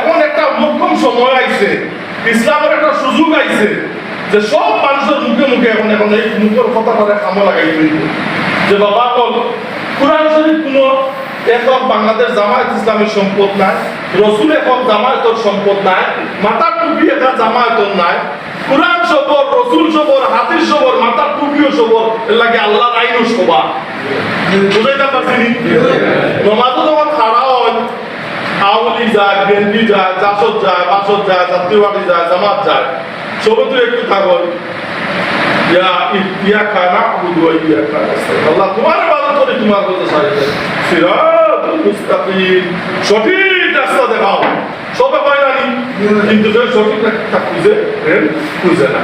এমন একটা মোক্ষম সময় আইছে, ইসলামের একটা সুযোগ আইছে, যে সব মানুষের মুখে মুখে এখন এখন এই মুখের কথা করে কামো লাগাই যে বাবা কল কোরআন শরীফ কোনো একক বাংলাদেশ জামায়াত ইসলামের সম্পদ নাই, রসুল একক জামায়াতর সম্পদ নাই মাথার টুপি একা জামায়াতর নাই কোরআন সবর, রসুল সবর, হাতির সবর টুপিও সবর লাগে আইনও সবা বুঝাইতে নমাজও যখন খাড়া হয়। আওয়ালি যায় যায়, জাসদ যায়, বাসদ যায়, জাতীয়বাদী যায়, জামাত যায়। সবে তো একটু থাকল ইয়া ইয়া আবুদু ওয়া ইয়া খানা আল্লাহ তোমার ইবাদত করে, তোমার কাছে সারিতে সিরাতুল মুস্তাকিম। সঠিক রাস্তা দেখাও। সবে পায় না কিন্তু সে সঠিক রাস্তা খুঁজে খুঁজে না